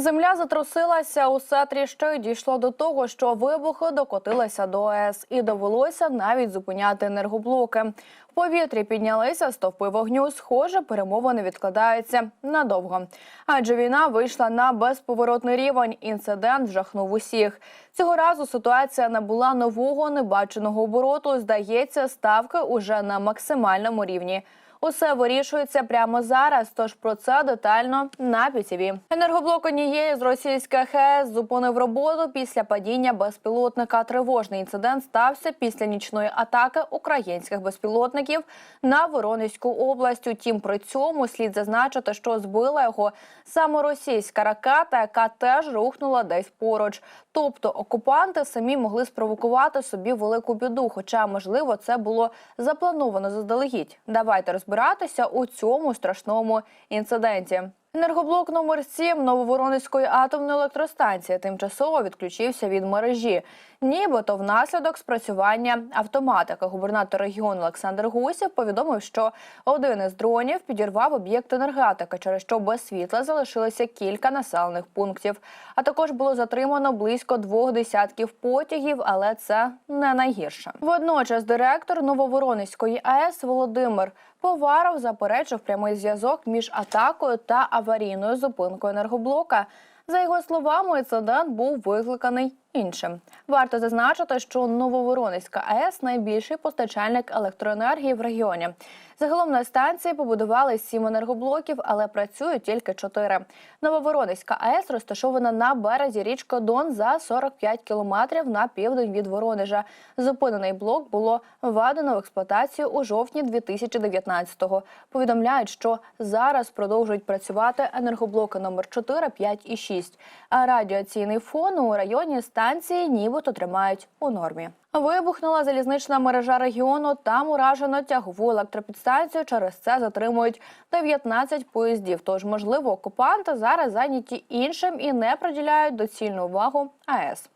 Земля затрусилася, усе тріще й дійшло до того, що вибухи докотилися до АЕС і довелося навіть зупиняти енергоблоки. В повітрі піднялися стовпи вогню. Схоже, перемовини відкладаються надовго. Адже війна вийшла на безповоротний рівень. Інцидент жахнув усіх. Цього разу ситуація набула нового небаченого обороту. Здається, ставки уже на максимальному рівні. Усе вирішується прямо зараз. Тож про це детально на ПІТІВІ. Енергоблок однієї з російських ХЕС зупинив роботу після падіння безпілотника. Тривожний інцидент стався після нічної атаки українських безпілотників на Воронезьку область. Утім, при цьому слід зазначити, що збила його саме російська ракета, яка теж рухнула десь поруч. Тобто окупанти самі могли спровокувати собі велику біду. Хоча, можливо, це було заплановано заздалегідь. Давайте розбиратися у цьому страшному інциденті. Енергоблок номер 7 Нововоронезької атомної електростанції тимчасово відключився від мережі, нібито внаслідок спрацювання автоматики. Губернатор регіону Олександр Гусєв повідомив, що один із дронів підірвав об'єкт енергетики, через що без світла залишилося кілька населених пунктів. А також було затримано близько двох десятків потягів, але це не найгірше. Водночас директор Нововоронезької АЕС Володимир Поваров заперечив прямий зв'язок між атакою та аварійною зупинкою енергоблока. За його словами, інцидент був викликаний іншим. Варто зазначити, що Нововоронезька АЕС найбільший постачальник електроенергії в регіоні. Загалом на станції побудували сім енергоблоків, але працюють тільки чотири. Нововоронезька АЕС розташована на березі річки Дон за 45 кілометрів на південь від Воронежа. Зупинений блок було введено в експлуатацію у жовтні 2019-го. Повідомляють, що зараз продовжують працювати енергоблоки номер 4, 5 і 6. А радіаційний фон у районі станції нібито тримають у нормі. Вибухнула залізнична мережа регіону. Там уражено тягову електропідстанцію. Через це затримують 19 поїздів. Тож, можливо, окупанти зараз зайняті іншим і не приділяють доцільну увагу АЕС.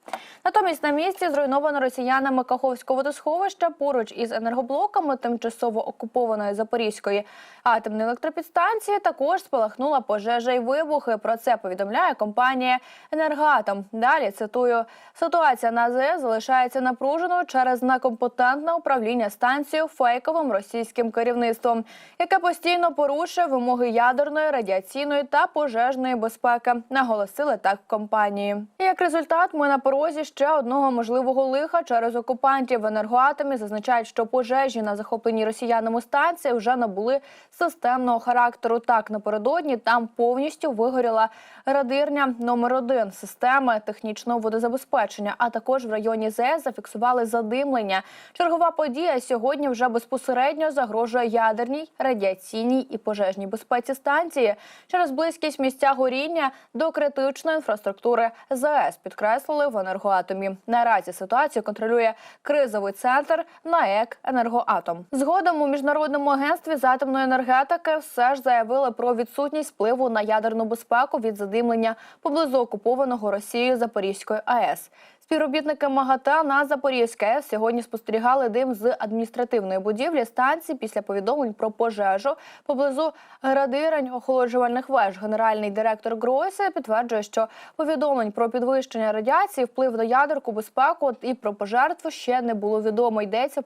Натомість на місці зруйновано росіянами Каховського водосховища поруч із енергоблоками тимчасово окупованої Запорізької атомної електропідстанції. Також спалахнула пожежа й вибухи. Про це повідомляє компанія Енергоатом. Далі цитую: ситуація на АЗС залишається напруженою через некомпетентне управління станцією фейковим російським керівництвом, яке постійно порушує вимоги ядерної, радіаційної та пожежної безпеки. Наголосили так в компанії. Як результат, ми на порозі ще одного можливого лиха через окупантів в енергоатомі зазначають, що пожежі на захопленій росіянами станції вже набули системного характеру. Так напередодні там повністю вигоріла радирня номер 1 системи технічного водозабезпечення. А також в районі ЗЕС зафіксували задимлення. Чергова подія сьогодні вже безпосередньо загрожує ядерній, радіаційній і пожежній безпеці станції через близькість місця горіння до критичної інфраструктури ЗАЕС. Підкреслили в енергоатомі. Наразі ситуацію контролює кризовий центр НАЕК «Енергоатом». Згодом у міжнародному агентстві з атомної енергетики все ж заявили про відсутність впливу на ядерну безпеку від задимлення поблизу окупованого Росією Запорізької АЕС. Співробітники МАГАТА на Запорізькій АЕС сьогодні спостерігали дим з адміністративної будівлі станції після повідомлень про пожежу поблизу радирень охолоджувальних веж. Генеральний директор Гройса підтверджує, що повідомлень про підвищення радіації, вплив на ядерку, безпеку і про пожертву ще не було відомо. Йдеться в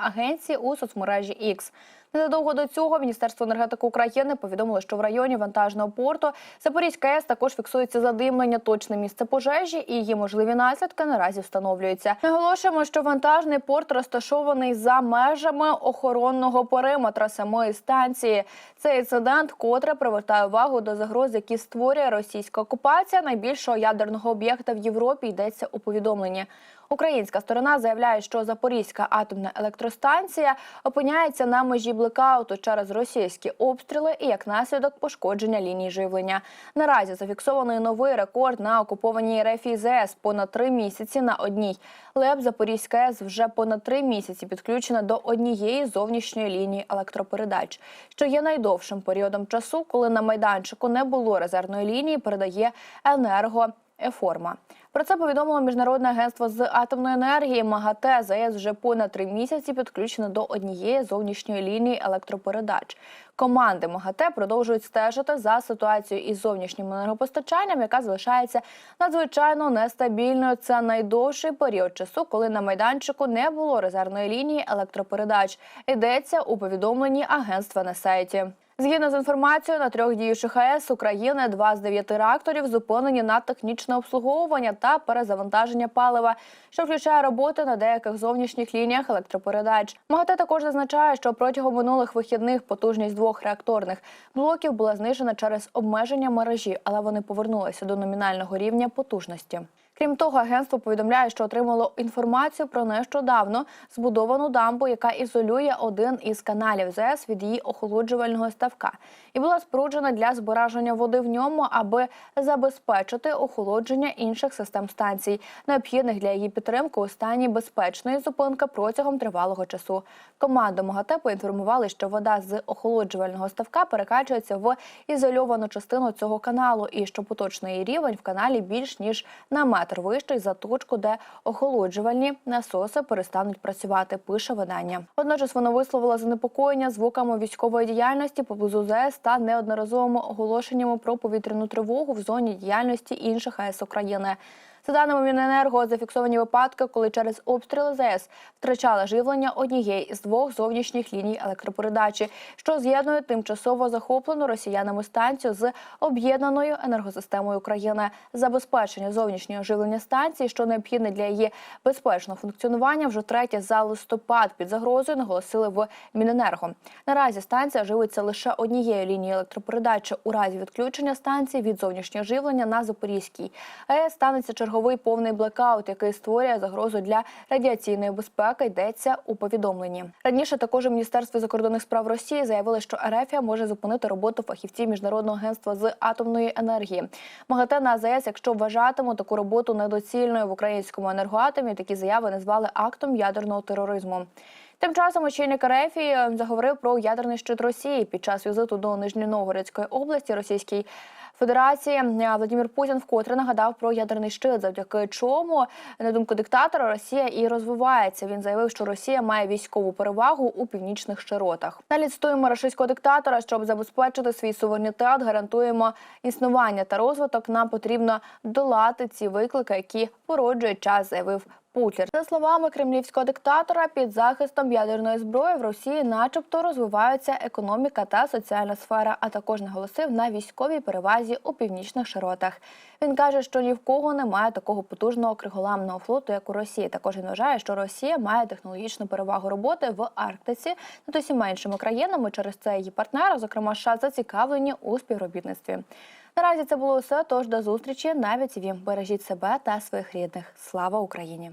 агенції у соцмережі X. Незадовго до цього Міністерство енергетики України повідомило, що в районі вантажного порту Запорізька АЕС також фіксується задимлення. Точне місце пожежі і її можливі наслідки наразі встановлюються. Наголошуємо, що вантажний порт розташований за межами охоронного периметра самої станції. Цей інцидент котре привертає увагу до загроз, які створює російська окупація найбільшого ядерного об'єкта в Європі. Йдеться у повідомленні. Українська сторона заявляє, що Запорізька атомна електростанція опиняється на межі блекауту через російські обстріли і як наслідок пошкодження ліній живлення. Наразі зафіксований новий рекорд на окупованій РФ ЗС понад три місяці на одній. ЛЕП Запорізька АЕС вже понад три місяці підключена до однієї зовнішньої лінії електропередач, що є найдовшим періодом часу, коли на майданчику не було резервної лінії, передає енерго. Еформа. Про це повідомило міжнародне агентство з атомної енергії МАГАТЕ. ЗАЕС вже понад три місяці підключено до однієї зовнішньої лінії електропередач. Команди МАГАТЕ продовжують стежити за ситуацією із зовнішнім енергопостачанням, яка залишається надзвичайно нестабільною. Це найдовший період часу, коли на майданчику не було резервної лінії електропередач. Йдеться у повідомленні агентства на сайті. Згідно з інформацією, на трьох діючих АЕС України два з дев'яти реакторів зупинені на технічне обслуговування та перезавантаження палива, що включає роботи на деяких зовнішніх лініях електропередач. МАГАТЕ також зазначає, що протягом минулих вихідних потужність двох реакторних блоків була знижена через обмеження мережі, але вони повернулися до номінального рівня потужності. Крім того, агентство повідомляє, що отримало інформацію про нещодавно збудовану дамбу, яка ізолює один із каналів ЗС від її охолоджувального ставка, і була споруджена для збереження води в ньому, аби забезпечити охолодження інших систем станцій, необхідних для її підтримки у стані безпечної зупинки протягом тривалого часу. Команда МАГАТЕ поінформували, що вода з охолоджувального ставка перекачується в ізольовану частину цього каналу, і що поточний рівень в каналі більш ніж на метр вищий за точку, де охолоджувальні насоси перестануть працювати. Пише видання. Водночас воно висловило занепокоєння звуками військової діяльності поблизу ЗС та неодноразовими оголошеннями про повітряну тривогу в зоні діяльності інших АЕС України. За даними Міненерго, зафіксовані випадки, коли через обстріли ЗС втрачали живлення однієї з двох зовнішніх ліній електропередачі, що з'єднує тимчасово захоплену росіянами станцію з об'єднаною енергосистемою України. Забезпечення зовнішнього живлення станції, що необхідне для її безпечного функціонування, вже третє за листопад під загрозою наголосили в Міненерго. Наразі станція живиться лише однією лінією електропередачі. У разі відключення станції від зовнішнього живлення на Запорізькій АЕС станеться черговий повний блекаут, який створює загрозу для радіаційної безпеки. Йдеться у повідомленні. Раніше також у Міністерстві закордонних справ Росії заявили, що РФ може зупинити роботу фахівців міжнародного агентства з атомної енергії. МАГАТЕ на АЗС, якщо вважатимуть таку роботу недоцільною в українському енергоатомі, такі заяви назвали актом ядерного тероризму. Тим часом очільник РФ заговорив про ядерний щит Росії під час візиту до Нижньоногородської області Російській Федерації. Владимир Путін вкотре нагадав про ядерний щит, завдяки чому на думку диктатора Росія і розвивається. Він заявив, що Росія має військову перевагу у північних широтах. Далі цитуємо російського диктатора, щоб забезпечити свій суверенітет, гарантуємо існування та розвиток. Нам потрібно долати ці виклики, які породжує час, заявив. Путін. За словами кремлівського диктатора, під захистом ядерної зброї в Росії, начебто, розвиваються економіка та соціальна сфера, а також наголосив на військовій перевазі у північних широтах. Він каже, що ні в кого немає такого потужного криголамного флоту, як у Росії. Також він вважає, що Росія має технологічну перевагу роботи в Арктиці над усіма іншими країнами. Через це її партнери, зокрема США, зацікавлені у співробітництві. Наразі це було все. Тож до зустрічі на ВІТІВІ. Бережіть себе та своїх рідних. Слава Україні!